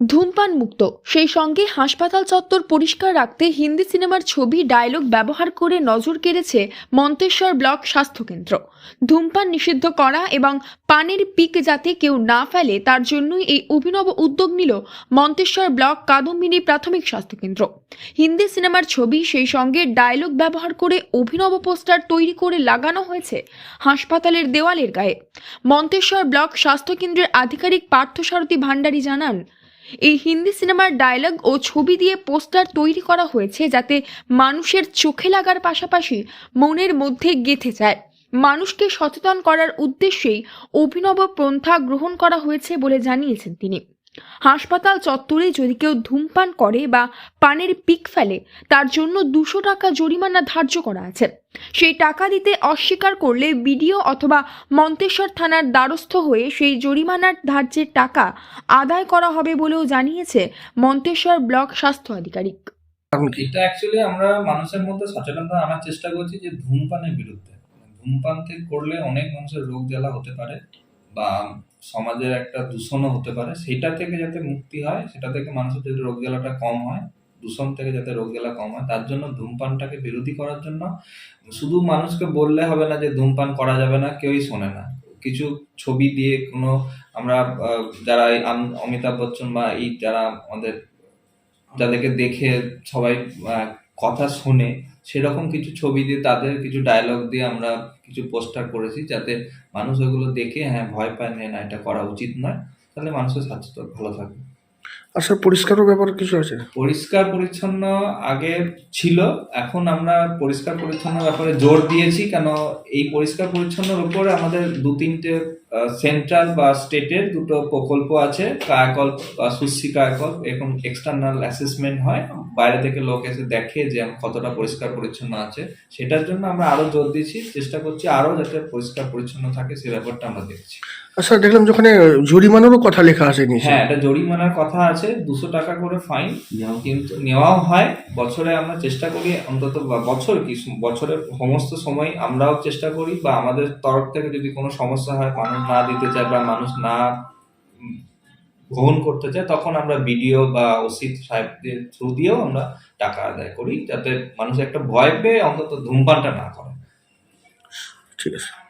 ধূমপান মুক্ত সেই সঙ্গে হাসপাতাল চত্বর পরিষ্কার রাখতে হিন্দি সিনেমার ছবি, ডায়লগ ব্যবহার করে নজর কেড়েছে মন্তেশ্বর ব্লক স্বাস্থ্যকেন্দ্র। ধূমপান নিষিদ্ধ করা এবং পানের পিক যাতে কেউ না ফেলে, তার জন্যই এই অভিনব উদ্যোগ নিল মন্তেশ্বর ব্লক কাদম্বিনী প্রাথমিক স্বাস্থ্যকেন্দ্র। হিন্দি সিনেমার ছবি, সেই সঙ্গে ডায়লগ ব্যবহার করে অভিনব পোস্টার তৈরি করে লাগানো হয়েছে হাসপাতালের দেওয়ালের গায়ে। মন্তেশ্বর ব্লক স্বাস্থ্যকেন্দ্রের আধিকারিক পার্থসারথী ভান্ডারী জানান এই হিন্দি সিনেমার ডায়লগ ও ছবি দিয়ে পোস্টার তৈরি করা হয়েছে যাতে মানুষের চোখে লাগার পাশাপাশি মনের মধ্যে গেঁথে যায়। মানুষকে সচেতন করার উদ্দেশ্যেই অভিনব পন্থা গ্রহণ করা হয়েছে বলে জানিয়েছেন তিনি। হাসপাতাল চত্বরে যদি কেউ ধূমপান করে বা পানের পিক ফেলে তার জন্য দুশো টাকা জরিমানা ধার্য করা আছে। সেই টাকা দিতে অস্বীকার করলে বিডিও অথবা মন্তেশ্বর থানার দ্বারস্থ হয়ে সেই জরিমানার ধার্যের টাকা আদায় করা হবে বলেও জানিয়েছে মন্তেশ্বর ব্লক স্বাস্থ্য আধিকারিক। এটা অ্যাকচুয়ালি আমরা মানুষের মধ্যে সচেতনতা আনার চেষ্টা করছি যে ধূমপানের বিরুদ্ধে। ধূমপান থেকে করলে অনেক মানুষের রোগ জ্বালা হতে পারে বা সমাজের একটা দূষণও হতে পারে। সেটা থেকে যাতে মুক্তি হয়, সেটা থেকে মানুষের যদি রোগ জ্বালাটা কম হয়, দূষণ থেকে যাতে রোগ জ্বালা কম হয়, তার জন্য ধূমপানটাকে বিরোধী করার জন্য শুধু মানুষকে বললে হবে না যে ধূমপান করা যাবে না, কেউই শোনে না। কিছু ছবি দিয়ে কোনো আমরা যারা অমিতাভ বচ্চন বা এই যারা আমাদের, যাদেরকে দেখে সবাই কথা শোনে সেরকম কিছু ছবি দিয়ে তাদের কিছু ডায়লগ দিয়ে আমরা কিছু পোস্টার করেছি যাতে মানুষ ওগুলো দেখে হ্যাঁ ভয় পায় না না এটা করা উচিত নয়। তাহলে মানুষের স্বাস্থ্য ভালো থাকবে। আচ্ছা পরিষ্কারও ব্যাপার কিছু আছে? পরিষ্কার পরিচ্ছন্ন আগে ছিল এখন আমরা পরিষ্কার পরিচ্ছন্ন ব্যাপারে জোর দিয়েছি কেন এই পরিষ্কার পরিচ্ছন্নর উপরে আমাদের দু তিনটে সেন্ট্রাল বা স্টেটের দুটো প্রকল্প আছে কায়াকল্প বা সুশ্রী কায়াকল্প এখন এক্সটার্নাল অ্যাসেসমেন্ট হয়। বাইরে থেকে লোক এসে দেখে যে কতটা পরিষ্কার পরিচ্ছন্ন আছে। সেটার জন্য আমরা আরও জোর দিচ্ছি চেষ্টা করছি আরও যাতে পরিষ্কার পরিচ্ছন্ন থাকে সে ব্যাপারটা আমরা দেখছি। আচ্ছা দেখলাম যে ওখানে জরিমানারও কথা লেখা আছে হ্যাঁ এটা জরিমানার কথা আছে দুশো টাকা করে ফাইন কিন্তু নেওয়াও হয়। বছরে আমরা চেষ্টা করি অন্তত বছর কি বছরের সমস্ত সময় আমরাও চেষ্টা করি বা আমাদের তরফ থেকে যদি কোনো সমস্যা হয় মানুষ না দিতে চায় বা মানুষ না গ্রহণ করতে চায়, তখন আমরা বিডিও বা ওসি সাহেবদের থ্রু দিয়েও আমরা টাকা আদায় করি, যাতে মানুষ একটা ভয় পেয়ে অন্তত ধূমপানটা না করে। ঠিক আছে।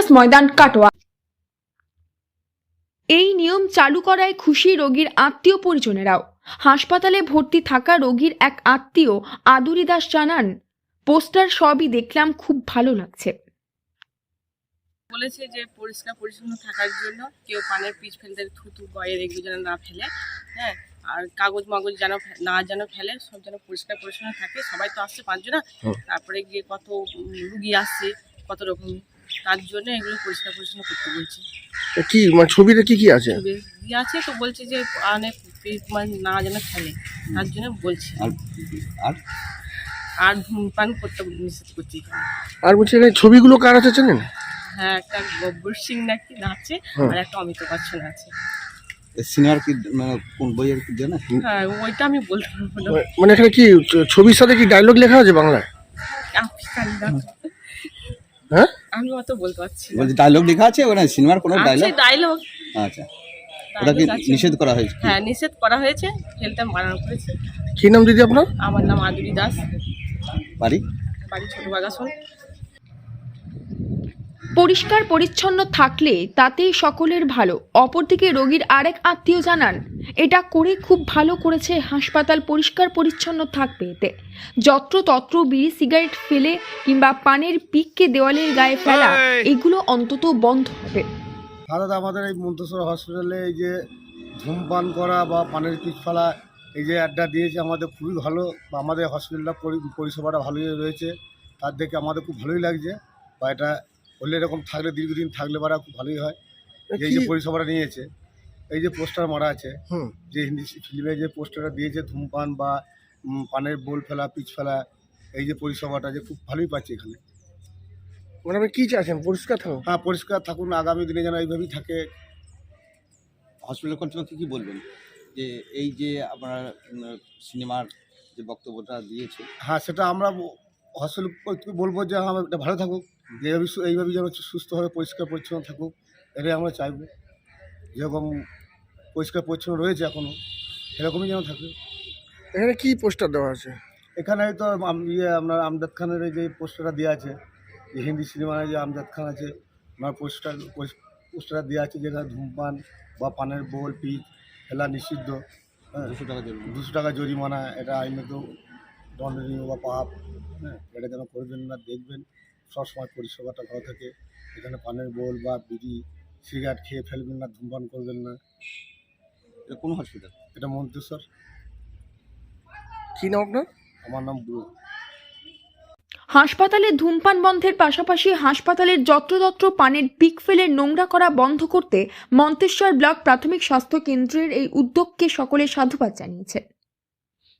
ময়দান কাটোয়া। এই নিয়ম চালু করায় খুশি রোগীর আত্মীয় পরিজনেরাও। হাসপাতালে ভর্তি থাকা রোগীর এক আত্মীয় আদুরি দাস জানান পোস্টার সবই দেখলাম খুব ভালো লাগছে। বলেছে যে পরিষ্কার পরিচ্ছন্ন থাকার জন্য কেউ পানের পিচ ফেলতে থুতু গয়ের এগুলো যেন না ফেলে হ্যাঁ? আর কাগজ মাগজ যেন না যেন ফেলে সব যেন পরিষ্কার পরিচ্ছন্ন থাকে। সবাই তো আসছে পাঁচজনা। তারপরে গিয়ে কত রুগী আসছে কত রকম তার জন্য এগুলো পরিষ্কার পরিচ্ছন্ন করতে বলছে। তা কি মানে ছবিতে কি কি আছে? ইয়ে আছে তো বলছে যে পানে পিচ মানে না যেন ফেলে তার জন্য বলছে। আর আর? ধূমপান করতে নিষেধ করছি আর বলছি এখানে ছবিগুলো কার আছে চেনেন? হ্যাঁ একটা গব্বর সিং নাকি নাচে আর একটা অমিতাভ বচ্চন আছে। সিনিয়র কি মানে কোন বইয়ের কি জানে? হ্যাঁ ওইটা আমি বলতে পারব না। মানে এখানে কি ছবির সাথে কি ডায়লগ লেখা আছে বাংলায়? হ্যাঁ? আমি অত বলতে পারছি বলছি ডায়লগ লেখা আছে? ওখানে সিনেমার কোনো আছে ডায়লগ ডায়লগ আচ্ছা। ওটা কি নিষেধ করা হয়েছে? হ্যাঁ নিষেধ করা হয়েছে ফেলতে মানা করেছে। কি নাম দিদি আপনার? আমার নাম আদুরি দাস। বাড়ি? বাড়ি ছোট বাগাসন পরিষ্কার পরিচ্ছন্ন থাকলে তাতেই সকলের ভালো। অপরদিকে রোগীর আরেক আত্মীয় জানান এটা করে খুব ভালো করেছে হাসপাতাল পরিষ্কার পরিচ্ছন্ন থাকবে এতে। যত্র তত্র বিড়ি সিগারেট ফেলে কিংবা পানের পিককে দেওয়ালের গায়ে ফেলা এগুলো অন্তত বন্ধ হবে। ভারত আমাদের এই মন্তেশ্বর হসপিটালে এই যে ধূমপান করা বা পানের পিচ ফেলা এই যে আড্ডা দিয়েছে আমাদের খুবই ভালো। বা আমাদের হসপিটালটা পরি- পরিষেবাটা ভালোই রয়েছে। তার দেখে আমাদের খুব ভালোই লাগছে। বা এটা হলে এরকম থাকলে দীর্ঘদিন থাকলে পারা খুব ভালোই হয়। যে এই যে পরিষেবাটা নিয়েছে এই যে পোস্টার মারা আছে হুম। যে হিন্দি ফিল্মে যে পোস্টারটা দিয়েছে ধূমপান বা পানের বোল ফেলা পিচ ফেলা এই যে পরিষেবাটা যে খুব ভালোই পাচ্ছি এখানে। মানে আপনি কি চাইছেন? পরিষ্কার থাকুন। হ্যাঁ পরিষ্কার থাকুন আগামী দিনে যেন এইভাবেই থাকে। হসপিটাল কর্তৃপক্ষ কী বলবেন? যে এই যে আপনার সিনেমার যে বক্তব্যটা দিয়েছে? হ্যাঁ সেটা আমরা হসপিটাল বলব যে হ্যাঁ এটা ভালো থাকুক। এইভাবে এইভাবে যেন সুস্থভাবে পরিষ্কার পরিচ্ছন্ন থাকুক এটাই আমরা চাইব। যেরকম পরিষ্কার পরিচ্ছন্ন রয়েছে এখনও সেরকমই যেন থাকে। এখানে কি পোস্টার দেওয়া আছে? এখানে তো ইয়ে আপনার আমজাদ খানের যে পোস্টারটা দেওয়া আছে যে হিন্দি সিনেমায় যে আমজাদ খান আছে ওনার পোস্টার পোস্টারটা দেওয়া আছে যেখানে ধূমপান বা পানের বোল পিচ খেলা নিষিদ্ধ হ্যাঁ। দুশো টাকা দুশো টাকা জরিমানা এটা আইনত দণ্ডনীয় বা পাপ হ্যাঁ এটা যেন করবেন না দেখবেন। সবসময় পরিষেবাটা ভালো থাকে। এখানে পানের বোল বা বিড়ি সিগারেট খেয়ে ফেলবেন না ধূমপান করবেন না। এটা কোন হসপিটাল এটা মন্তেশ্বর। কি নাম আপনার? আমার নাম ব্রু। হাসপাতালে ধূমপান বন্ধের পাশাপাশি হাসপাতালের যত্রতত্র পানের পিক ফেলে নোংরা করা বন্ধ করতে মন্তেশ্বর ব্লক প্রাথমিক স্বাস্থ্য কেন্দ্রের এই উদ্যোগকে সকলে সাধুবাদ জানিয়েছে